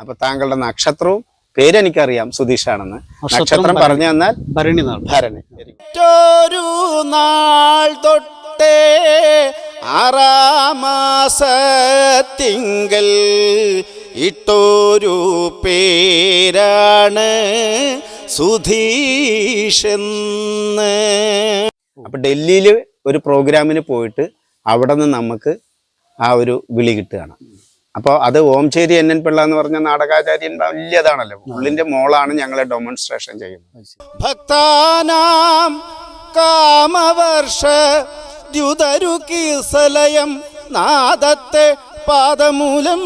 അപ്പൊ താങ്കളുടെ നക്ഷത്രവും പേരെനിക്കറിയാം സുധീഷാണെന്ന്. നക്ഷത്രം നക്ഷത്രം പറഞ്ഞു തന്നാൽ ഭരണി നാൾ. ഭരണി. നാൾ തൊട്ടേ ആറാമാസത്തിങ്കൽ ഇട്ടൊരു പേരാണ് സുധീഷെന്ന്. അപ്പൊ ഡൽഹിയിൽ ഒരു പ്രോഗ്രാമിന് പോയിട്ട് അവിടെ നിന്ന് നമുക്ക് ആ ഒരു വിളി കിട്ടുകയാണ്. അപ്പോൾ അത് ഓംചേരി എൻ എൻ പിള്ള എന്ന് പറഞ്ഞ നാടകാചാര്യൻ വലിയതാണല്ലോ. ഉള്ളിന്റെ മോളാണ് ഞങ്ങളെ ഡെമോൺസ്ട്രേഷൻ ചെയ്യുന്നത്. ഭക്താനാം കാമവർഷ ദ്യുതരു കീസലയം നാദത്തെ പാദമൂലം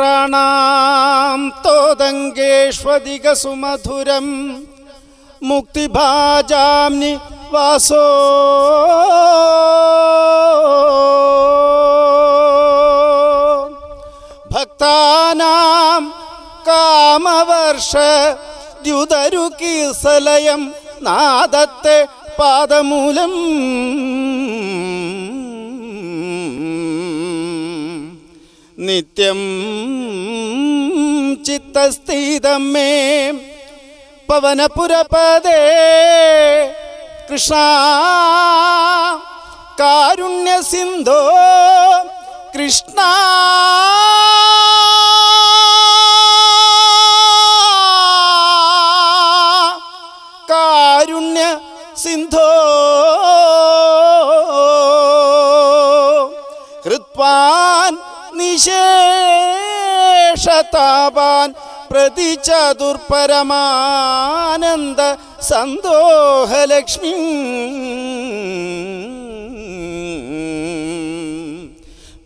യോഗീന്ദ്രാണാം തോതങ്കേഷ്വധിക സുമധുരം മുക്തിഭാജാംനി വാസോ. ഭക്താനാം കാമവർഷ ദ്യുതരു കീസലയം നാദത്തെ പാദമൂലം നിത്യം ചിത്തസ്ഥിതം മേ പവനപുരപദേ. കൃഷ്ണ കാരുണ്യ സിന്ധോ കൃഷ്ണ നിശേഷതാപാൻ പ്രതി ചതുർപരമാനന്ദ സന്തോഹലക്ഷ്മി.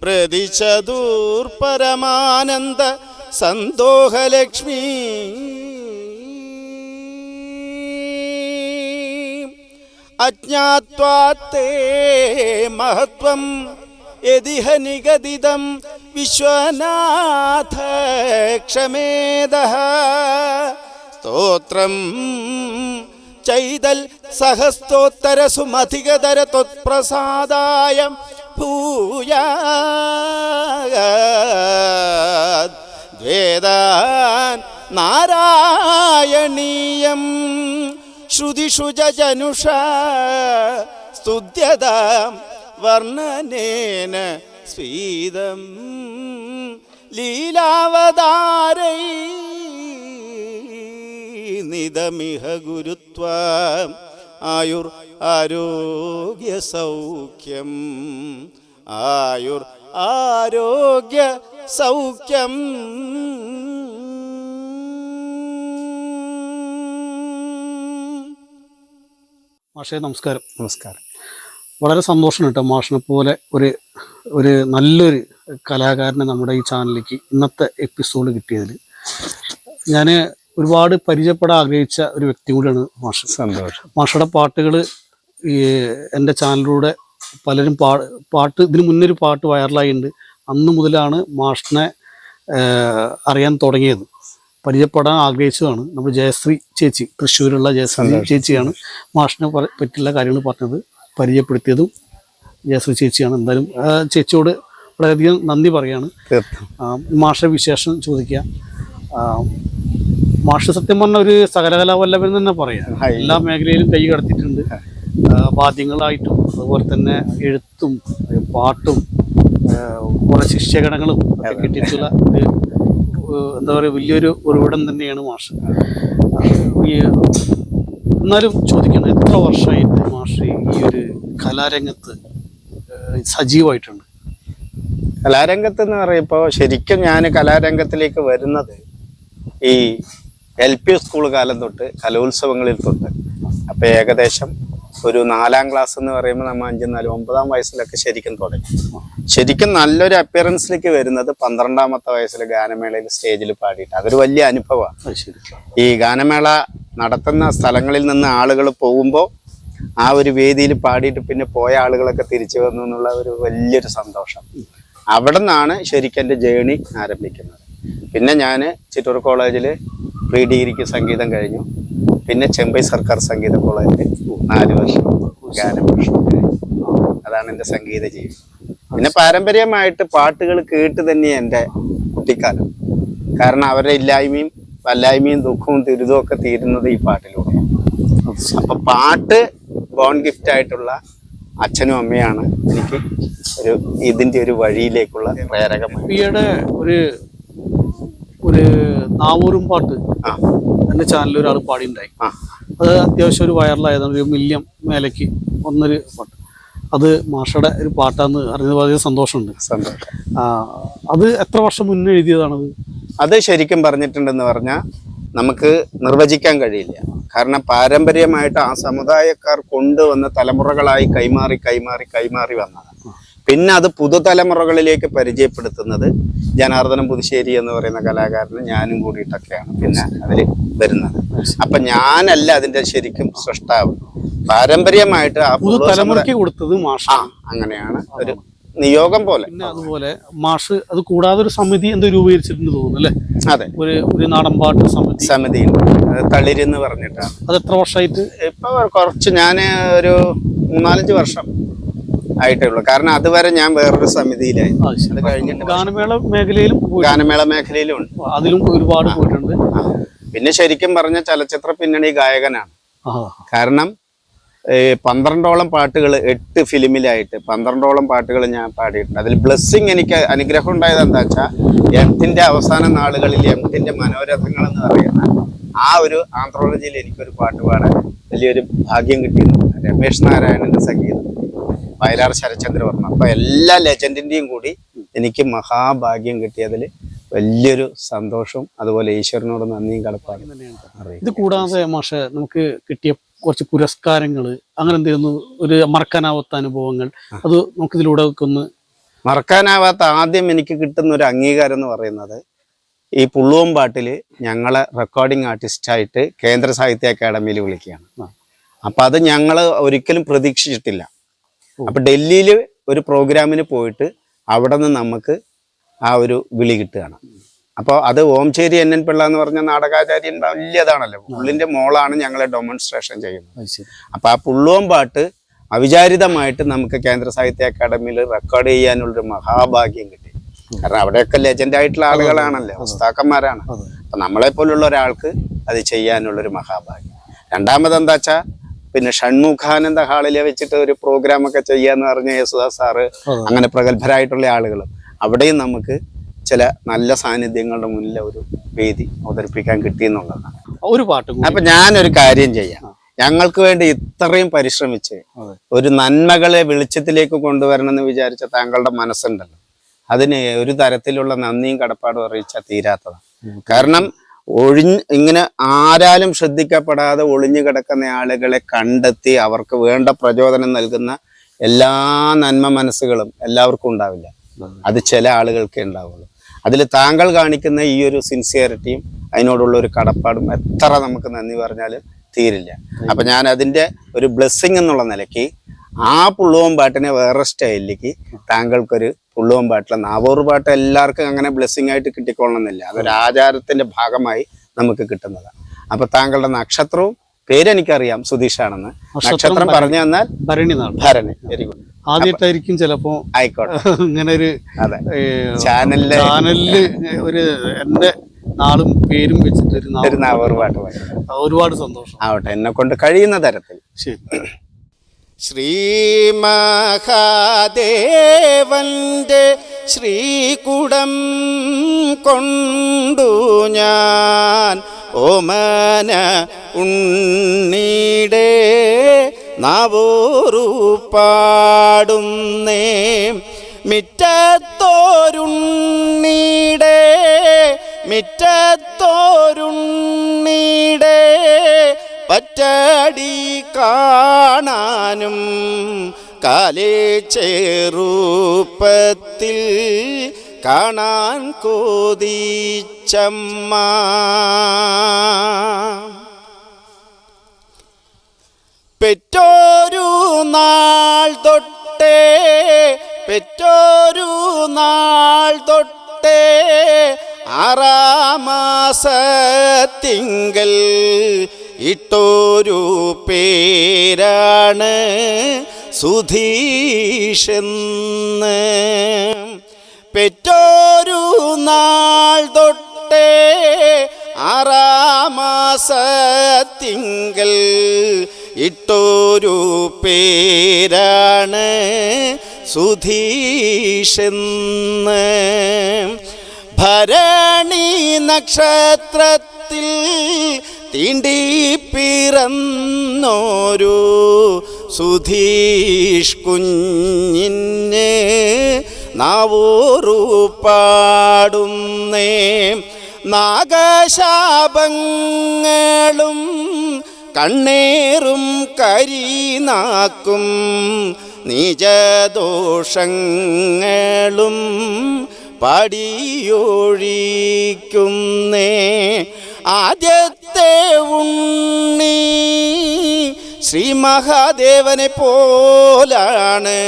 പ്രതി ചതുർപരമാനന്ദ സന്തോഹലക്ഷ്മി അജ്ഞാത്വാത്തേ മഹത്വം യതിഹ നിഗദിതം വിശ്വനാഥ ക്ഷമേദ സ്തോത്രം. ചൈതൽ സഹസ്തോത്തര സുമധികതര ത്വത്പ്രസാദായ ഭൂയ ദ്വേദാൻ നാരായണീയം. ശ്രുതിഷു ജനുഷ സ്തുത്യതാം വർണനേന സ്ഫീതം ലീലാവതാരൈ നിതമിഹ ഗുരുത്വം ആയുർ ആരോഗ്യ സൗഖ്യം ആയുർ ആരോഗ്യ സൗഖ്യം മാഷേ നമസ്കാരം. നമസ്കാരം. വളരെ സന്തോഷം കേട്ടോ മാഷിനെ പോലെ ഒരു ഒരു നല്ലൊരു കലാകാരനെ നമ്മുടെ ഈ ചാനലിലേക്ക് ഇന്നത്തെ എപ്പിസോഡ് കിട്ടിയതിൽ ഞാൻ ഒരുപാട് പരിചയപ്പെടാൻ ആഗ്രഹിച്ച ഒരു വ്യക്തി കൂടിയാണ് മാഷ്. സന്തോഷം. മാഷയുടെ പാട്ടുകൾ ഈ എന്റെ ചാനലിലൂടെ പലരും പാ പാട്ട് ഇതിന് മുന്നേ ഒരു പാട്ട് വൈറലായിട്ടുണ്ട് അന്ന് മുതലാണ് മാഷിനെ അറിയാൻ തുടങ്ങിയത്. പരിചയപ്പെടാൻ ആഗ്രഹിച്ചതാണ് നമ്മുടെ ജയശ്രീ ചേച്ചി തൃശ്ശൂരുള്ള ജയശ്രീ ചേച്ചിയാണ് മാഷിനെ പറ- പറ്റിയുള്ള കാര്യങ്ങൾ പറഞ്ഞത്. പരിചയപ്പെടുത്തിയതും ജയശ്രീ ചേച്ചിയാണ്. എന്തായാലും ചേച്ചിയോട് വളരെയധികം നന്ദി പറയാണ്. മാഷ വിശേഷം ചോദിക്കുക. മാഷ സത്യം പറഞ്ഞ ഒരു സകലകലാവല്ലഭൻ എന്ന് തന്നെ പറയാം. എല്ലാ മേഖലയിലും കൈ കടത്തിയിട്ടുണ്ട്. വാദ്യങ്ങളായിട്ടും അതുപോലെ തന്നെ എഴുത്തും പാട്ടും കുറെ ശിഷ്യഗണങ്ങളും ഒക്കെ കിട്ടിയിട്ടുള്ള എന്താ പറയുക വലിയൊരു ഉറവിടം തന്നെയാണ് മാഷ്. ഈ എന്നാലും ചോദിക്കണം എത്ര വർഷമായിട്ട് മാഷി ഈ ഒരു കലാരംഗത്ത് സജീവമായിട്ടുണ്ട് കലാരംഗത്ത് എന്ന് പറയുമ്പോൾ ശരിക്കും ഞാൻ കലാരംഗത്തിലേക്ക് വരുന്നത് ഈ എൽ പി സ്കൂൾ കാലം തൊട്ട് കലോത്സവങ്ങളിൽ തൊട്ട്. അപ്പോൾ ഏകദേശം ഒരു നാലാം ക്ലാസ് എന്ന് പറയുമ്പോൾ നമ്മൾ അഞ്ചും നാല് ഒമ്പതാം വയസ്സിലൊക്കെ ശരിക്കും തുടങ്ങി. ശരിക്കും നല്ലൊരു അപ്പിയറൻസിലേക്ക് വരുന്നത് പന്ത്രണ്ടാമത്തെ വയസ്സിൽ ഗാനമേളയിൽ സ്റ്റേജിൽ പാടിയിട്ട്. അതൊരു വലിയ അനുഭവമാണ് ഈ ഗാനമേള നടത്തുന്ന സ്ഥലങ്ങളിൽ നിന്ന് ആളുകൾ പോകുമ്പോൾ ആ ഒരു വേദിയിൽ പാടിയിട്ട് പിന്നെ പോയ ആളുകളൊക്കെ തിരിച്ചു വന്നു എന്നുള്ള ഒരു വലിയൊരു സന്തോഷം. അവിടെ നിന്നാണ് ശരിക്കും എന്റെ ജേണി ആരംഭിക്കുന്നത്. പിന്നെ ഞാൻ ചിറ്റൂർ കോളേജിൽ പ്രീ ഡിഗ്രിക്ക് സംഗീതം കഴിഞ്ഞു. പിന്നെ ചെമ്പൈ സർക്കാർ സംഗീത കോളേജിൽ നാല് വർഷം ഗാനഭൂഷണ അതാണ് എന്റെ സംഗീത ജീവിതം. പിന്നെ പാരമ്പര്യമായിട്ട് പാട്ടുകൾ കേട്ട് തന്നെ എന്റെ കുട്ടിക്കാലം. കാരണം അവരുടെ ഇല്ലായ്മയും വല്ലായ്മയും ദുഃഖവും ദുരിതവും ഒക്കെ തീരുന്നത് ഈ പാട്ടിലൂടെ. അപ്പൊ പാട്ട് ബോൺ ഗിഫ്റ്റ് ആയിട്ടുള്ള അച്ഛനും അമ്മയാണ് എനിക്ക് ഒരു ഇതിന്റെ ഒരു വഴിയിലേക്കുള്ള ഈയിടെ ഒരു ഒരു നാവൂരും പാട്ട് എന്റെ ചാനലിൽ ഒരാൾ പാടിയിട്ടുണ്ടായി ഉണ്ടായി അത് അത്യാവശ്യം ഒരു വൈറലായതാണ് ഒരു മില്യം മേലേക്ക് ഒന്നൊരു പാട്ട്. അത് മാഷയുടെ ഒരു പാട്ടാന്ന് അറിഞ്ഞത് വളരെ സന്തോഷമുണ്ട്. അത് എത്ര വർഷം മുന്നേ എഴുതിയതാണത്? അത് ശരിക്കും പറഞ്ഞിട്ടുണ്ടെന്ന് പറഞ്ഞാൽ നമുക്ക് നിർവചിക്കാൻ കഴിയില്ല. കാരണം പാരമ്പര്യമായിട്ട് ആ സമുദായക്കാർ കൊണ്ടുവന്ന തലമുറകളായി കൈമാറി കൈമാറി കൈമാറി വന്നതാണ്. പിന്നെ അത് പുതുതലമുറകളിലേക്ക് പരിചയപ്പെടുത്തുന്നത് ജനാർദ്ദനം പുതുശ്ശേരി എന്ന് പറയുന്ന കലാകാരന് ഞാനും കൂടിയിട്ടൊക്കെയാണ് പിന്നെ അതിൽ വരുന്നത്. അപ്പൊ ഞാനല്ല അതിന്റെ ശരിക്കും സൃഷ്ടാവ് പാരമ്പര്യമായിട്ട് ആ പുതുതലമുറയ്ക്ക് കൊടുത്തത് മാഷ അങ്ങനെയാണ് ഒരു നിയോഗം പോലെ. പിന്നെ അതുപോലെ മാഷ് അത് കൂടാതെ ഒരു സമിതി എന്തോ രൂപീകരിച്ചിട്ടുണ്ട് തോന്നുന്നു അല്ലേ? അതെ. ഒരു ഒരു നാടൻ സമിതി. സമിതി അത് തളിരെന്ന് പറഞ്ഞിട്ടാണ്. അത് എത്ര വർഷമായിട്ട് ഇപ്പൊ കുറച്ച് ഞാൻ ഒരു മൂന്നാലഞ്ച് വർഷം ആയിട്ടേ ഉള്ളൂ. കാരണം അതുവരെ ഞാൻ വേറൊരു സമിതിയിലായി അത് കഴിഞ്ഞിട്ട് ഗാനമേള മേഖലയിലും ഗാനമേള മേഖലയിലും ഉണ്ട്. അതിലും ഒരുപാട് പോയിട്ടുണ്ട്. പിന്നെ ശരിക്കും പറഞ്ഞ ചലച്ചിത്ര പിന്നണി ഗായകനാണ്. കാരണം പന്ത്രണ്ടോളം പാട്ടുകൾ എട്ട് ഫിലിമിലായിട്ട് പന്ത്രണ്ടോളം പാട്ടുകൾ ഞാൻ പാടിയിട്ടുണ്ട്. അതിൽ ബ്ലെസ്സിങ് എനിക്ക് അനുഗ്രഹം ഉണ്ടായത് എന്താ വെച്ചാൽ എംത്തിന്റെ അവസാന നാളുകളിൽ എംത്തിന്റെ മനോരഥങ്ങൾ എന്ന് പറയുന്ന ആ ഒരു ആന്ത്രോളജിയിൽ എനിക്കൊരു പാട്ട് പാടാൻ വലിയൊരു ഭാഗ്യം കിട്ടിയിരുന്നു രമേഷ് നാരായണന്റെ സംഗീതം വയലാർ ശരചന്ദ്രവർമ്മ അപ്പോൾ എല്ലാ ലെജൻഡിന്റെയും കൂടി എനിക്ക് മഹാഭാഗ്യം കിട്ടിയതിൽ വലിയൊരു സന്തോഷവും അതുപോലെ ഈശ്വരനോട് നന്ദിയും കടപ്പാടും ഇത് കൂടാതെ മാഷെ നമുക്ക് കിട്ടിയ കുറച്ച് പുരസ്കാരങ്ങൾ അങ്ങനെ എന്തെങ്കിലും ഒരു മറക്കാനാവാത്ത അനുഭവങ്ങൾ അത് നമുക്ക് ഇതിലൂടെ ഒക്കെ ഒന്ന് മറക്കാനാവാത്ത ആദ്യം എനിക്ക് കിട്ടുന്ന ഒരു അംഗീകാരം എന്ന് പറയുന്നത് ഈ പുള്ളുവം പാട്ടിൽ ഞങ്ങളെ റെക്കോർഡിംഗ് ആർട്ടിസ്റ്റായിട്ട് കേന്ദ്ര സാഹിത്യ അക്കാദമിയിൽ വിളിക്കുകയാണ്. അപ്പൊ അത് ഞങ്ങൾ ഒരിക്കലും പ്രതീക്ഷിച്ചിട്ടില്ല. അപ്പൊ ഡൽഹിയിൽ ഒരു പ്രോഗ്രാമിന് പോയിട്ട് അവിടെ നിന്ന് നമുക്ക് ആ ഒരു വിളി കിട്ടുകയാണ്. അപ്പോൾ അത് ഓംചേരി എൻ എൻ പിള്ള എന്ന് പറഞ്ഞ നാടകാചാര്യൻ വലിയതാണല്ലോ. പുള്ളിന്റെ മോളാണ് ഞങ്ങളെ ഡെമോൺസ്ട്രേഷൻ ചെയ്യുന്നത്. അപ്പൊ ആ പുള്ളുവം പാട്ട് അവിചാരിതമായിട്ട് നമുക്ക് കേന്ദ്ര സാഹിത്യ അക്കാദമിയിൽ റെക്കോർഡ് ചെയ്യാനുള്ളൊരു മഹാഭാഗ്യം കിട്ടി. കാരണം അവിടെയൊക്കെ ലെജൻഡ് ആയിട്ടുള്ള ആളുകളാണല്ലോ ഉസ്താക്കന്മാരാണ്. അപ്പൊ നമ്മളെ പോലുള്ള ഒരാൾക്ക് അത് ചെയ്യാനുള്ളൊരു മഹാഭാഗ്യം. രണ്ടാമത് എന്താ വെച്ചാൽ പിന്നെ ഷൺമുഖാനന്ദ ഹാളിലെ വെച്ചിട്ട് ഒരു പ്രോഗ്രാം ഒക്കെ ചെയ്യാന്ന് പറഞ്ഞ യേശുദാസ് സാറ് അങ്ങനെ പ്രഗത്ഭരായിട്ടുള്ള ആളുകളും അവിടെയും നമുക്ക് ചില നല്ല സാന്നിധ്യങ്ങളുടെ മുന്നിൽ ഒരു വേദി അവതരിപ്പിക്കാൻ കിട്ടി എന്നുള്ളതാണ് ഒരു പാട്ട് അപ്പൊ ഞാനൊരു കാര്യം ചെയ്യാം. ഞങ്ങൾക്ക് വേണ്ടി ഇത്രയും പരിശ്രമിച്ച് ഒരു നന്മകളെ വെളിച്ചത്തിലേക്ക് കൊണ്ടുവരണം എന്ന് വിചാരിച്ച താങ്കളുടെ മനസ്സുണ്ടല്ലോ. അതിന് ഒരു തരത്തിലുള്ള നന്ദിയും കടപ്പാടും അറിയിച്ചാൽ തീരാത്തതാണ് കാരണം ഒഴിഞ്ഞ് ഇങ്ങനെ ആരാലും ശ്രദ്ധിക്കപ്പെടാതെ ഒളിഞ്ഞു കിടക്കുന്ന ആളുകളെ കണ്ടെത്തി അവർക്ക് വേണ്ട പ്രചോദനം നൽകുന്ന എല്ലാ നന്മ മനസ്സുകളും എല്ലാവർക്കും ഉണ്ടാവില്ല. അത് ചില ആളുകൾക്കേ ഉണ്ടാവുള്ളൂ. അതിൽ താങ്കൾ കാണിക്കുന്ന ഈ ഒരു സിൻസിയറിറ്റിയും അതിനോടുള്ള ഒരു കടപ്പാടും എത്ര നമുക്ക് നന്ദി പറഞ്ഞാലും തീരില്ല. അപ്പം ഞാൻ അതിന്റെ ഒരു ബ്ലെസ്സിങ് എന്നുള്ള നിലയ്ക്ക് ആ പുള്ളുവൻ പാട്ടിനെ വേറെ സ്റ്റൈലിലേക്ക് താങ്കൾക്കൊരു പുള്ളുവൻ പാട്ടിലെ നാവൂറ് പാട്ട് എല്ലാവർക്കും അങ്ങനെ ബ്ലെസ്സിങ് ആയിട്ട് കിട്ടിക്കൊള്ളണമെന്നില്ല. അതൊരു ആചാരത്തിന്റെ ഭാഗമായി നമുക്ക് കിട്ടുന്നതാണ് അപ്പൊ താങ്കളുടെ നക്ഷത്രവും പേരെനിക്കറിയാം സുധീഷാണെന്ന്. നക്ഷത്രം പറഞ്ഞു തന്നാൽ ഭരണി ഭരണി. വെരി ഗുഡ് ആദ്യമായിട്ടായിരിക്കും ചിലപ്പോ ആയിക്കോട്ടെ. ഇങ്ങനെ ഒരു ചാനലിൽ ചാനലിലെ ഒരു എന്റെ നാളും പേരും വെച്ചിട്ട് ഒരു ഒരുപാട് സന്തോഷം. ആവട്ടെ എന്നെ കൊണ്ട് കഴിയുന്ന തരത്തിൽ. ശ്രീ. ശ്രീമഹാദേവന്റെ ശ്രീകുടം കൊണ്ടു ഞാൻ ഓമന ഉണ്ണീടേ നവോറു പാടുന്നേ. മിറ്റത്തോരുണ്ണീടെ മിറ്റത്തോരുണ്ണീടെ. പറ്റടി കാണാനും കാലേ ചേറൂപ്പത്തിൽ കാണാൻ കോതിച്ചമ്മ. പെറ്റോരു നാൾ തൊട്ടേ പെറ്റോരു നാൾ തൊട്ടേ ആറാമാസത്തിങ്കൽ ഇട്ടോരു പേരാണ് സുധീഷെന്ന്. പെറ്റോരു നാൾ തൊട്ടേ ആറാമാസത്തിങ്കൽ ഇട്ടൊരു പേരാണ് സുധീഷെന്ന്. ഭരണി നക്ഷത്രത്തിൽ തീണ്ടി പിറന്നോരു സുധീഷ് കുഞ്ഞിന് നാവൂറു പാടുന്നേ. നാഗശാപങ്ങളും കണ്ണേറും കരിനാക്കും നിജദോഷങ്ങളും പടിയൊഴിക്കുന്നേ. ആദ്യത്തെ ഉണ്ണി ശ്രീ മഹാദേവനെ പോലാണ്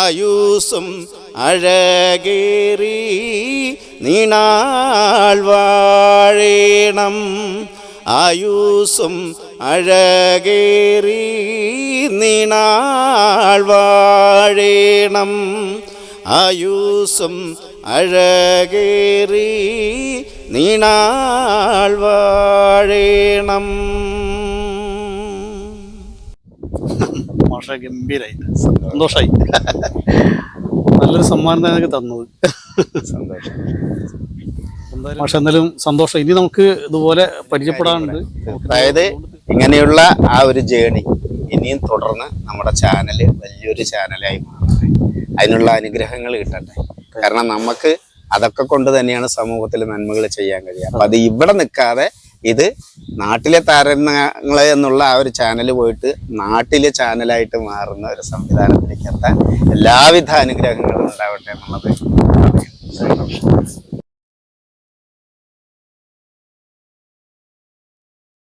ആയുസും അഴകേറി നീണാൾ വാഴേണം. ആയുസും അഴകേറി നീണാൾ വാഴേണം. ആയുസും അഴകേറി നീണാൾ വാഴേണം. മാഷ സന്തോഷായി. നല്ലൊരു സമ്മാനം തന്നെ തന്നത്. സന്തോഷം. മാഷ എന്തായാലും സന്തോഷം. ഇനി നമുക്ക് ഇതുപോലെ പരിചയപ്പെടാനുണ്ട്. അതായത് ഇങ്ങനെയുള്ള ആ ഒരു ജേണി ഇനിയും തുടർന്ന് നമ്മുടെ ചാനൽ വലിയൊരു ചാനലായി മാറട്ടെ. അതിനുള്ള അനുഗ്രഹങ്ങൾ കിട്ടട്ടെ. കാരണം നമുക്ക് അതൊക്കെ കൊണ്ട് തന്നെയാണ് സമൂഹത്തിൽ നന്മകൾ ചെയ്യാൻ കഴിയുക. അപ്പൊ അത് ഇവിടെ നിൽക്കാതെ ഇത് നാട്ടിലെ താരങ്ങളെ എന്നുള്ള ആ ഒരു ചാനൽ പോയിട്ട് നാട്ടിലെ ചാനലായിട്ട് മാറുന്ന ഒരു സംവിധാനത്തിലേക്ക് എത്താൻ എല്ലാവിധ അനുഗ്രഹങ്ങളും ഉണ്ടാവട്ടെ എന്നുള്ളത്